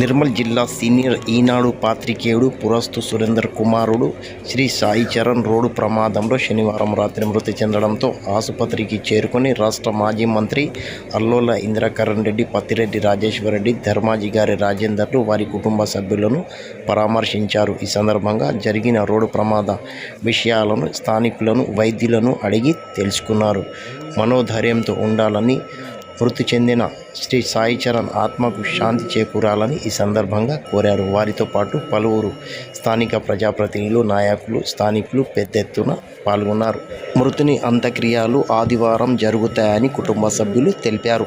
నిర్మల్ జిల్లా సీనియర్ ఈనాడు పాత్రికేయుడు పురస్తు సురేందర్ కుమారుడు శ్రీ సాయి చరణ్ రోడ్డు ప్రమాదంలో శనివారం రాత్రి మృతి చెందడంతో ఆసుపత్రికి చేరుకొని రాష్ట్ర మాజీ మంత్రి అల్లోల ఇంద్రకరణ్ రెడ్డి పత్తిరెడ్డి రాజేశ్వరరెడ్డి ధర్మాజీ గారి రాజేందర్లు వారి కుటుంబ సభ్యులను పరామర్శించారు. ఈ సందర్భంగా జరిగిన రోడ్డు ప్రమాద విషయాలను స్థానికులను వైద్యులను అడిగి తెలుసుకున్నారు. మనోధైర్యంతో ఉండాలని మృతి చెందిన శ్రీ సాయి చరణ్ ఆత్మకు శాంతి చేకూరాలని ఈ సందర్భంగా కోరారు. వారితో పాటు పలువురు స్థానిక ప్రజాప్రతినిధులు నాయకులు స్థానికులు పెద్ద ఎత్తున పాల్గొన్నారు. మృతుని అంత్యక్రియలు ఆదివారం జరుగుతాయని కుటుంబ సభ్యులు తెలిపారు.